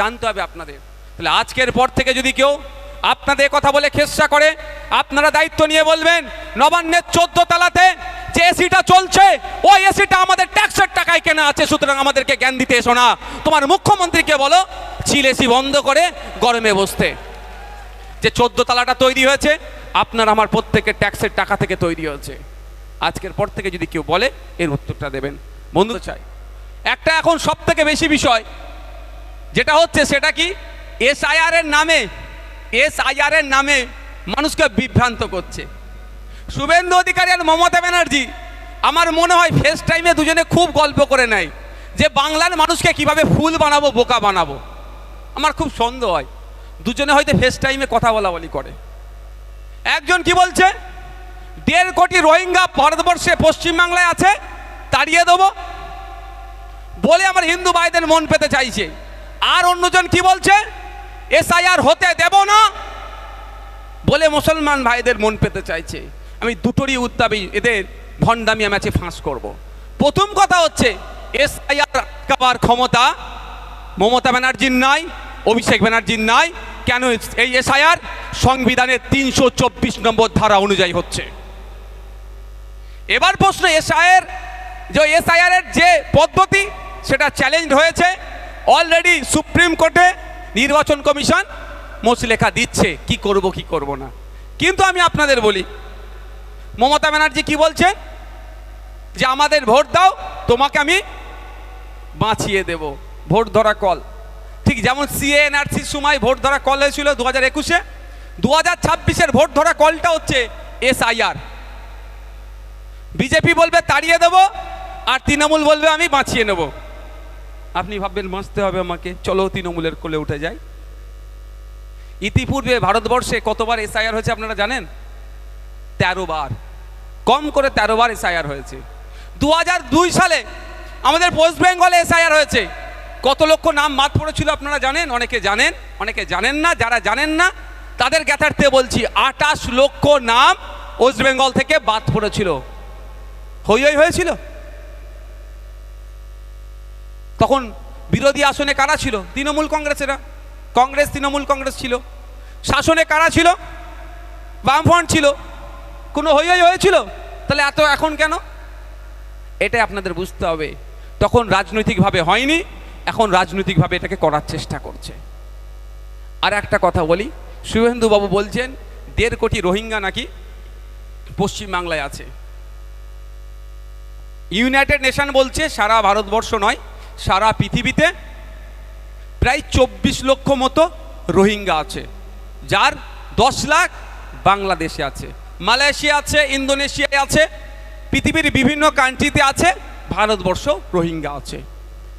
জানতে হবে আপনাদের। তাহলে আজকের পর থেকে যদি কেউ আপনাদের কথা বলে খেসা করে, আপনারা দায়িত্ব নিয়ে বলবেন, নবান্নের চোদ্দ তালাতে যে এসিটা চলছে, ওই এসিটা আমাদের ট্যাক্সের টাকায় কেনা আছে, সুতরাং আমাদেরকে জ্ঞান দিতে এসো না। তোমার মুখ্যমন্ত্রীকে বলো চিল এসি বন্ধ করে গরমে বসতে। যে চোদ্দ তালাটা তৈরি হয়েছে, আপনার আমার প্রত্যেকের ট্যাক্সের টাকা থেকে তৈরি হয়েছে। আজকের পর থেকে যদি কেউ বলে, এর উত্তরটা দেবেন। বন্ধু চাই। একটা এখন সব থেকে বেশি বিষয় যেটা হচ্ছে সেটা কি? এসআইআর এর নামে এসআইআর এর নামে মানুষকে বিভ্রান্ত করছে। শুভেন্দু অধিকারী আর মমতা ব্যানার্জি, আমার মনে হয় ফেস টাইমে দুজনে খুব গল্প করে নেয় যে বাংলার মানুষকে কীভাবে ফুল বানাবো, বোকা বানাবো। আমার খুব সন্দেহ হয়। দুজনে হয়তো ফেস টাইমে কথা বলা বলি করে। একজন কি বলছে? দেড় কোটি রোহিঙ্গা ভারতবর্ষে পশ্চিমবাংলায় আছে, তাড়িয়ে দেবো। বলে আমার হিন্দু ভাইদের মন পেতে চাইছে। আর অন্যজন কি বলছে? এসআইআর হতে দেব না? বলে মুসলমান ভাইদের মন পেতে চাইছে। আমি দুটোরই উত্তাপে এদের ভণ্ডামি ম্যাচে ফাঁস করব। প্রথম কথা হচ্ছে, এসআইআর আটকাবার ক্ষমতা মমতা ব্যানার্জির নাই, অভিষেক ব্যানার্জির নাই। কেন এই এসআইআর? সংবিধানের তিনশো চব্বিশ নম্বর ধারা অনুযায়ী হচ্ছে। এবার প্রশ্ন এসআইয়ের যে এসআইআর এর যে পদ্ধতি, সেটা চ্যালেঞ্জ হয়েছে। অলরেডি সুপ্রিম কোর্টে নির্বাচন কমিশন মোচলেখা দিচ্ছে, কি করব কি করব না। কিন্তু আমি আপনাদের বলি, মমতা ব্যানার্জি কি বলছে? যে আমাদের ভোট দাও, তোমাকে আমি বাঁচিয়ে দেব, ভোট ধরা কল। ঠিক যেমন সিএনআরসির সময় ভোট ধরা কল হয়েছিল দু হাজার একুশে, দু হাজার ছাব্বিশের ভোট ধরা কলটা হচ্ছে এসআইআর বিজেপি বলবে তাড়িয়ে দেব, আর তৃণমূল বলবে আমি বাঁচিয়ে নেব। আপনি ভাববেন, বাঁচতে হবে আমাকে। চলো তৃণমূলের কোলে উঠে যাই। ইতিপূর্বে ভারতবর্ষে কতবার এসআইআর হয়েছে আপনারা জানেন? তেরো বার। কম করে তেরো বার এসআইআর হয়েছে। দু সালে আমাদের ওয়েস্ট বেঙ্গলে এসআইআর হয়েছে। কত লক্ষ নাম মাত পড়েছিল আপনারা জানেন? অনেকে জানেন অনেকে জানেন না। যারা জানেন না, তাদের জ্ঞাতার্থে বলছি, আটাশ লক্ষ নাম ওয়েস্ট বেঙ্গল থেকে বাদ পড়েছিল। হই হয়েছিল? তখন বিরোধী আসনে কারা ছিল? তৃণমূল কংগ্রেসেরা। কংগ্রেস, তৃণমূল কংগ্রেস ছিল। শাসনে কারা ছিল? বামফ্রন্ট ছিল। কোনো হই হই হয়েছিল? তাহলে এত এখন কেন? এটাই আপনাদের বুঝতে হবে। তখন রাজনৈতিকভাবে হয়নি, এখন রাজনৈতিকভাবে এটাকে করার চেষ্টা করছে। আর একটা কথা বলি শুভেন্দুবাবু বলছেন, দেড় কোটি রোহিঙ্গা নাকি পশ্চিমবাংলায় আছে। ইউনাইটেড নেশন বলছে, সারা ভারতবর্ষ নয় সারা পৃথিবীতে প্রায় চব্বিশ লক্ষ মতো রোহিঙ্গা আছে, যার দশ লাখ বাংলাদেশে আছে, মালয়েশিয়া আছে, ইন্দোনেশিয়ায় আছে, পৃথিবীর বিভিন্ন কান্ট্রিতে আছে, ভারতবর্ষ রোহিঙ্গা আছে,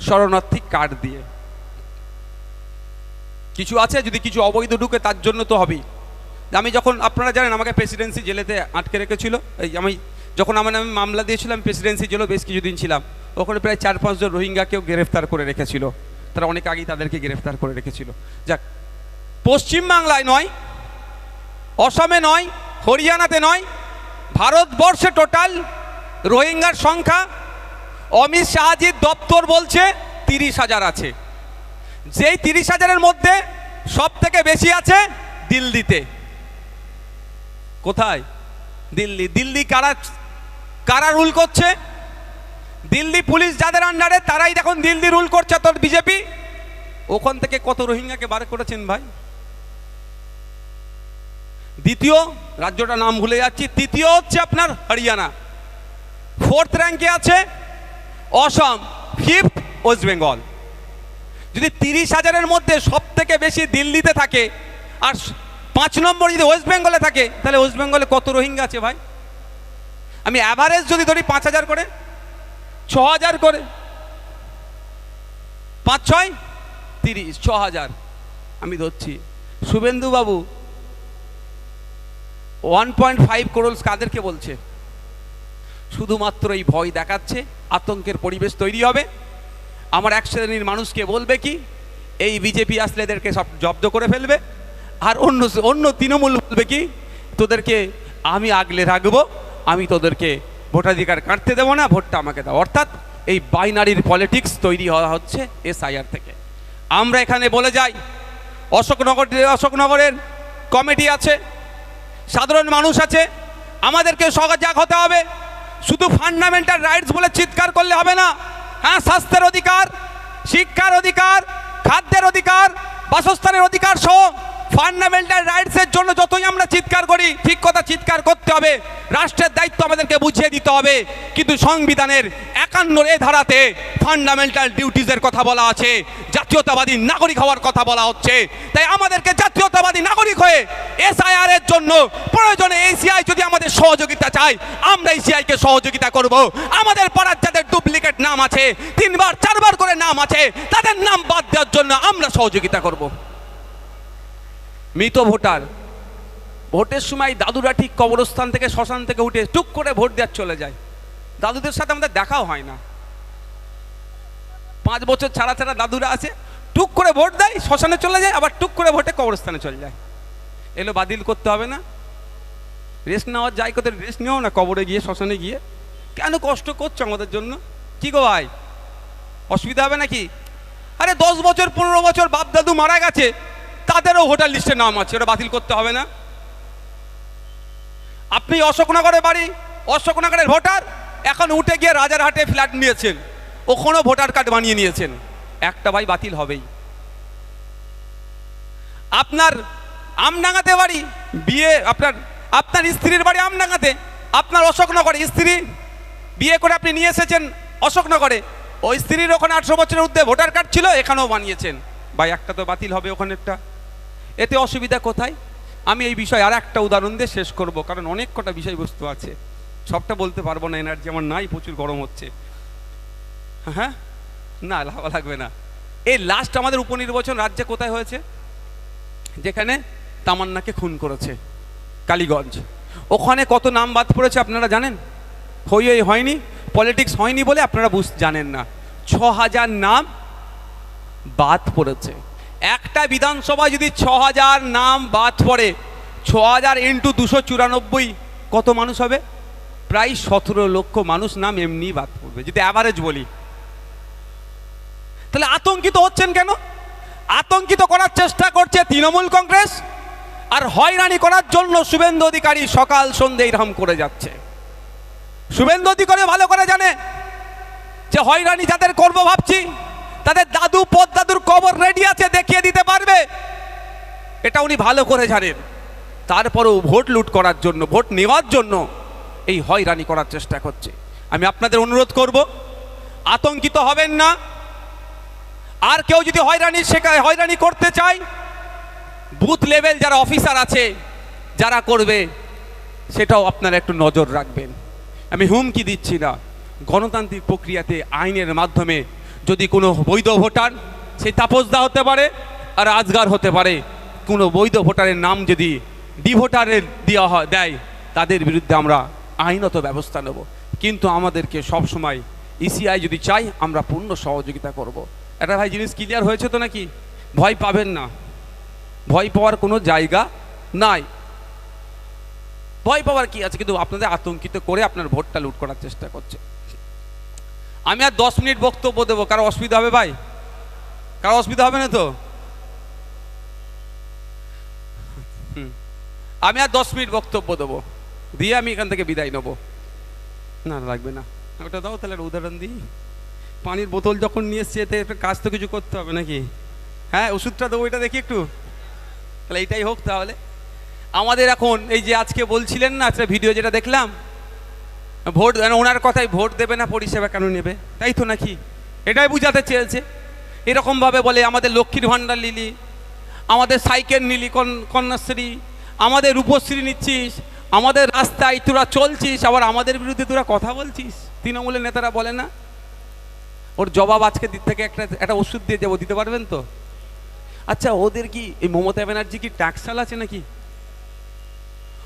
শরণার্থী কার্ড দিয়ে। কিছু আছে, যদি কিছু অবৈধ ঢুকে তার জন্য তো হবেই। আমি যখন, আপনারা জানেন আমাকে প্রেসিডেন্সি জেলেতে আটকে রেখেছিল, এই আমি যখন আমার নামে মামলা দিয়েছিলাম প্রেসিডেন্সি জেলেও বেশ কিছুদিন ছিলাম। ওখানে প্রায় চার পাঁচজন রোহিঙ্গাকেও গ্রেফতার করে রেখেছিল। তারা অনেক আগেই তাদেরকে গ্রেফতার করে রেখেছিল। যাক পশ্চিমবাংলায় নয়, অসমে নয়, হরিয়ানাতে নয়, ভারতবর্ষে টোটাল রোহিঙ্গার সংখ্যা অমিত শাহজির দপ্তর বলছে তিরিশ হাজার আছে। যেই তিরিশ হাজারের মধ্যে সব থেকে বেশি আছে দিল্লিতে। কোথায়? দিল্লি। দিল্লি কারা কারা রুল করছে? দিল্লি পুলিশ যাদের আন্ডারে তারাই এখন দিল্লি রুল করছে তোর বিজেপি ওখান থেকে কত রোহিঙ্গাকে বার করেছেন ভাই? দ্বিতীয় রাজ্যটা নাম ভুলে যাচ্ছি, তৃতীয় হচ্ছে আপনার হরিয়ানা। ফোর্থ র্যাঙ্কে আছে অসম ফিফথ ওয়েস্ট বেঙ্গল যদি তিরিশ হাজারের মধ্যে সব থেকে বেশি দিল্লিতে থাকে, আর পাঁচ নম্বর যদি ওয়েস্ট বেঙ্গলে থাকে, তাহলে ওয়েস্ট বেঙ্গলে কত রোহিঙ্গা আছে ভাই? আমি অ্যাভারেজ যদি ধরি পাঁচ হাজার করে ছ হাজার করে। পাঁচ ছয়? তিরিশ ছ হাজার আমি ধরছি। শুভেন্দুবাবু ওয়ান পয়েন্ট ফাইভ করোলস কাদেরকে বলছে? শুধুমাত্র এই ভয় দেখাচ্ছে, আতঙ্কের পরিবেশ তৈরি হবে। আমার এক শ্রেণির মানুষকে বলবে কি, এই বিজেপি আসলে এদেরকে সব জব্দ করে ফেলবে। আর অন্য অন্য তৃণমূল বলবে কি, তোদেরকে আমি আগলে রাখব, আমি তোদেরকে ভোটাধিকার কাটতে দেবো না, ভোটটা আমাকে দাও। অর্থাৎ এই বাইনারির পলিটিক্স তৈরি হওয়া হচ্ছে এসআইআর থেকে। আমরা এখানে বলে যাই, অশোকনগর, অশোকনগরের কমিটি আছে, সাধারণ মানুষ আছে, আমাদেরকে সজাগ হতে হবে। শুধু ফান্ডামেন্টাল রাইটস বলে চিৎকার করলে হবে না। হ্যাঁ স্বাস্থ্যের অধিকার, শিক্ষার অধিকার, খাদ্যের অধিকার, বাসস্থানের অধিকার সহ ফান্ডামেন্টাল রাইটসের জন্য যতই আমরা চিৎকার করি, ঠিক কথা চিৎকার করতে হবে। রাষ্ট্রের দায়িত্ব আমাদেরকে বুঝিয়ে দিতে হবে। কিন্তু সংবিধানের একান্নর এ ধারাতে ফান্ডামেন্টাল ডিউটিজের কথা বলা আছে। জাতীয়তাবাদী নাগরিক হওয়ার কথা বলা হচ্ছে। তাই আমাদেরকে জাতীয়তাবাদী নাগরিক হয়ে এসআইআর এর জন্য প্রয়োজনে এসিআই যদি আমাদের সহযোগিতা চায়, আমরা এসিআইকে সহযোগিতা করব। আমাদের পাড়ার যাদের ডুপ্লিকেট নাম আছে, তিনবার, চারবার করে নাম আছে, তাদের নাম বাদ দেওয়ার জন্য আমরা সহযোগিতা করব। মৃত ভোটার। ভোটের সময় দাদুরা ঠিক কবরস্থান থেকে শ্মশান থেকে উঠে টুক করে ভোট দেওয়ার চলে যায়। দাদুদের সাথে আমাদের দেখাও হয় না। পাঁচ বছর ছাড়া ছাড়া দাদুরা আছে, টুক করে ভোট দেয়, শ্মশানে চলে যায়, আবার টুক করে ভোটে কবরস্থানে চলে যায়। এলো বাতিল করতে হবে না। রেস্ট নেওয়ার যাই কোথায়? রেস্ট নেও না, কবরে গিয়ে, শ্মশানে গিয়ে। কেন কষ্ট করছ আমাদের জন্য? কি গো ভাই? অসুবিধা হবে নাকি? আরে দশ বছর, পনেরো বছর বাপ দাদু মারা গেছে। তাদেরও ভোটার লিস্টে নাম আছে, ওটা বাতিল করতে হবে না। আপনি অশোকনগরে বাড়ি, অশোকনগরের ভোটার, এখন উঠে গিয়ে রাজারহাটে ফ্ল্যাট নিয়েছেন, ওখানেও ভোটার কার্ড বানিয়ে নিয়েছেন, একটা ভাই বাতিল হবেই। আপনার আমডাঙ্গাতে বাড়ি, বিয়ে আপনার আপনার স্ত্রীর বাড়ি আমডাঙ্গাতে, আপনার অশোকনগরে স্ত্রী, বিয়ে করে আপনি নিয়ে এসেছেন অশোকনগরে, ওই স্ত্রীর ওখানে আটশো বছরের ঊর্ধ্বে ভোটার কার্ড ছিল, এখানেও বানিয়েছেন। ভাই একটা তো বাতিল হবে ওখানেরটা। এতে অসুবিধা কোথায়? আমি এই বিষয়ে আর একটা উদাহরণ দিয়ে শেষ করব, কারণ অনেক কটা বিষয়বস্তু আছে। সবটা বলতে পারব না, এনার্জি আমার নাই, প্রচুর গরম হচ্ছে। হ্যাঁ? না লাভা লাগবে না। এই লাস্ট আমাদের উপনির্বাচন রাজ্যে কোথায় হয়েছে? যেখানে তামান্নাকে খুন করেছে, কালীগঞ্জ। ওখানে কত নাম বাদ পড়েছে আপনারা জানেন? হই হই, হয়নি? পলিটিক্স হয়নি বলে আপনারা বুঝ, জানেন না। ছ হাজার নাম বাদ পড়েছে। একটা বিধানসভায় যদি ছ হাজার নাম বাদ পড়ে ছ হাজার ইন্টু দুশো চুরানব্বই কত মানুষ হবে? প্রায় সতেরো লক্ষ মানুষ নাম এমনি বাদ পড়বে, যদি অ্যাভারেজ বলি। তাহলে আতঙ্কিত হচ্ছেন কেন? আতঙ্কিত করার চেষ্টা করছে তৃণমূল কংগ্রেস, আর হয়রানি করার জন্য শুভেন্দু অধিকারী সকাল সন্ধে এরকম করে যাচ্ছে। শুভেন্দু অধিকারী ভালো করে জানে যে হয়রানি যাদের করব ভাবছি তাদের দাদু পদ দাদুর কবর রেডি আছে, দেখিয়ে দিতে পারবে। এটা উনি ভালো করে জানেন। তারপরেও ভোট লুট করার জন্য, ভোট নেওয়ার জন্য এই হয়রানি করার চেষ্টা করছে। আমি আপনাদের অনুরোধ করব, আতঙ্কিত হবেন না। আর কেউ যদি হয়রানি শেখায়, হয়রানি করতে চায়, বুথ লেভেল যারা অফিসার আছে, যারা করবে, সেটাও আপনারা একটু নজর রাখবেন। আমি হুমকি দিচ্ছি না। গণতান্ত্রিক প্রক্রিয়াতে আইনের মাধ্যমে যদি কোনো বৈধ ভোটার সেই তাপসদা হতে পারে আর আজগার হতে পারে। কোনো বৈধ ভোটারের নাম যদি ডি ভোটারের দেওয়া হয়, দেয়, তাদের বিরুদ্ধে আমরা আইনত ব্যবস্থা নেব। কিন্তু আমাদেরকে সবসময় ইসিআই যদি চাই আমরা পূর্ণ সহযোগিতা করব। এটা ভাই জিনিস ক্লিয়ার হয়েছে তো নাকি? ভয় পাবেন না। ভয় পাওয়ার কোনো জায়গা নাই। ভয় পাওয়ার কি আছে? কিন্তু আপনাদের আতঙ্কিত করে আপনার ভোটটা লুট করার চেষ্টা করছে। আমি আর দশ মিনিট বক্তব্য দেবো। কারও অসুবিধা হবে ভাই? কারও অসুবিধা হবে না তো। আমি আর দশ মিনিট বক্তব্য দেবো। দিয়ে আমি এখান থেকে বিদায় নেব। না লাগবে না। ওটা দাও তাহলে উদাহরণ দিই। পানির বোতল যখন নিয়ে এসছি, এতে একটা কাজ তো কিছু করতে হবে নাকি? হ্যাঁ ওষুধটা দেবো, এটা দেখি একটু। তাহলে এটাই হোক তাহলে। আমাদের এখন এই যে আজকে বলছিলেন না আজকে ভিডিও যেটা দেখলাম ভোট মানে ওনার কথাই ভোট দেবে না পরিষেবা কেন নেবে? তাই তো নাকি? এটাই বুঝাতে চেয়েছে। এরকমভাবে বলে আমাদের লক্ষ্মীর ভাণ্ডার নিলি আমাদের সাইকেল নিলি কন- কন্যাশ্রী, আমাদের রূপশ্রী নিচ্ছিস, আমাদের রাস্তায় তোরা চলছিস, আবার আমাদের বিরুদ্ধে তোরা কথা বলছিস। তৃণমূলের নেতারা বলে না? ওর জবাব আজকে দিক থেকে একটা একটা ওষুধ দিয়ে যাব দিতে পারবেন তো? আচ্ছা ওদের কি এই মমতা ব্যানার্জি কি ট্যাক্সাল আছে নাকি?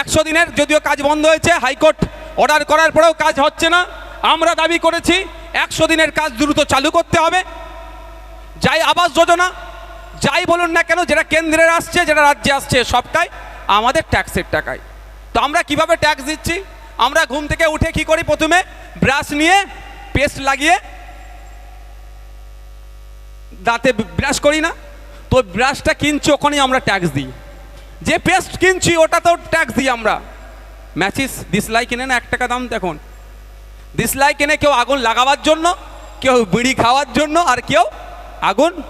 একশো দিনের যদিও কাজ বন্ধ হয়েছে, হাইকোর্ট অর্ডার করার পরেও কাজ হচ্ছে না। আমরা দাবি করেছি, একশো দিনের কাজ দ্রুত চালু করতে হবে। যাই আবাস যোজনা, যাই বলুন না কেন, যেটা কেন্দ্রের আসছে, যেটা রাজ্যে আসছে, সবটাই আমাদের ট্যাক্সের টাকায়। তো আমরা কীভাবে ট্যাক্স দিচ্ছি? আমরা ঘুম থেকে উঠে কি করি প্রথমে? ব্রাশ নিয়ে পেস্ট লাগিয়ে দাঁতে ব্রাশ করি না। তো ব্রাশটা কিনছি, ওখানেই আমরা ট্যাক্স দিই। যে পেস্ট কিনছি, ওটাতেও ট্যাক্স দিই আমরা। ম্যাচিস দিসলাই কিনে না, এক টাকা দাম দেখুন। দিসলাই কিনে কেউ আগুন লাগাবার জন্য, কেউ বিড়ি খাওয়ার জন্য, আর কেউ আগুন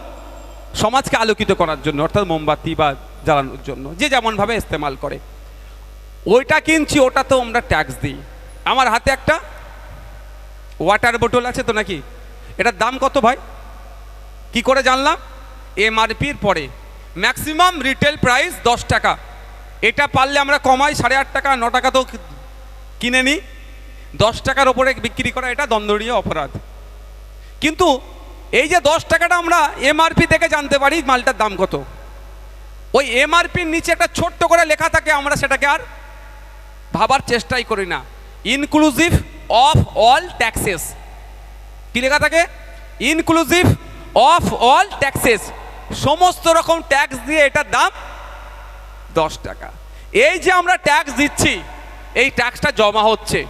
সমাজকে আলোকিত করার জন্য, অর্থাৎ মোমবাতি বা জ্বালানোর জন্য, যে যেমনভাবে ইস্তেমাল করে। ওইটা কিনছি, ওটাতেও আমরা ট্যাক্স দিই। আমার হাতে একটা ওয়াটার বোটল আছে তো নাকি? এটার দাম কত ভাই? কি করে জানলাম? এমআরপির পরে। ম্যাক্সিমাম রিটেল প্রাইস দশ টাকা। এটা পারলে আমরা কমাই সাড়ে আট টাকা, ন টাকা তো কিনে নিই দশ টাকার ওপরে বিক্রি করা এটা দণ্ডনীয় অপরাধ। কিন্তু এই যে দশ টাকাটা আমরা এমআরপি থেকে জানতে পারি মালটার দাম কত। ওই এমআরপির নিচে একটা ছোট্ট করে লেখা থাকে, আমরা সেটাকে আর ভাবার চেষ্টাই করি না। ইনক্লুসিভ অফ অল ট্যাক্সেস কি লেখা থাকে? ইনক্লুসিভ অফ অল ট্যাক্সেস সমস্ত রকম ট্যাক্স দিয়ে এটার দাম দশ টাকা। এই যে আমরা ট্যাক্স দিচ্ছি, এই ট্যাক্সটা জমা হচ্ছে।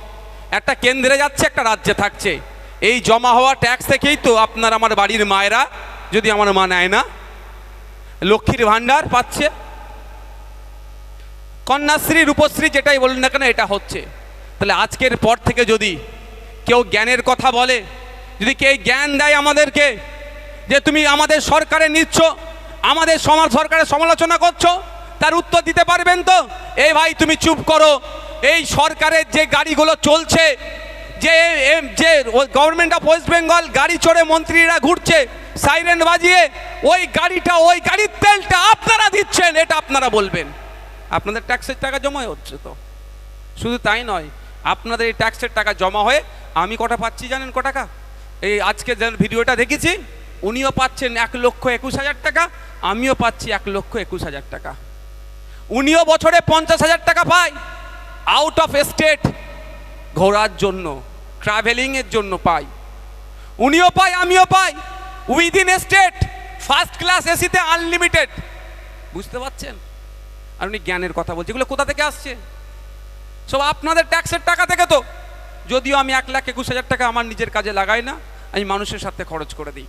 একটা কেন্দ্রে যাচ্ছে, একটা রাজ্যে থাকছে। এই জমা হওয়া ট্যাক্স থেকেই তো আপনার আমার বাড়ির মায়েরা যদি আমার মা নেয় না, লক্ষ্মীর ভাণ্ডার পাচ্ছে। কন্যাশ্রী, রূপশ্রী যেটাই বলুন না কেন, এটা হচ্ছে। তাহলে আজকের পর থেকে যদি কেউ জ্ঞানের কথা বলে, যদি কেউ জ্ঞান দেয় আমাদেরকে যে তুমি আমাদের সরকারে নিচ্ছ, আমাদের সমাজ সরকারের সমালোচনা করছ, তার উত্তর দিতে পারবেন তো? এই ভাই, তুমি চুপ করো। এই সরকারের যে গাড়িগুলো চলছে, যে যে গভর্নমেন্ট অফ ওয়েস্ট বেঙ্গল গাড়ি চড়ে মন্ত্রীরা ঘুরছে সাইরেন বাজিয়ে, ওই গাড়িটা, ওই গাড়ির তেলটা আপনারা দিচ্ছেন, এটা আপনারা বলবেন। আপনাদের ট্যাক্সের টাকা জমা হচ্ছে তো। শুধু তাই নয়, আপনাদের এই ট্যাক্সের টাকা জমা হয়ে আমি কটা পাচ্ছি জানেন ক টাকা এই আজকে যে ভিডিওটা দেখেছি উনিও পাচ্ছেন এক লক্ষ একুশ হাজার টাকা, আমিও পাচ্ছি এক লক্ষ একুশ হাজার টাকা। উনিও বছরে পঞ্চাশ হাজার টাকা পায়। আউট অফ স্টেট ঘোরার জন্য ট্রাভেলিংয়ের জন্য পাই। উনিও পায়, আমিও পাই। উইদিন স্টেট ফার্স্ট ক্লাস এসিতে আনলিমিটেড বুঝতে পারছেন? আর উনি জ্ঞানের কথা বলছে। এগুলো কোথা থেকে আসছে? সব আপনাদের ট্যাক্সের টাকা থেকে তো। যদিও আমি এক লাখ একুশ হাজার টাকা আমার নিজের কাজে লাগাই না, আমি মানুষের সাথে খরচ করে দিই।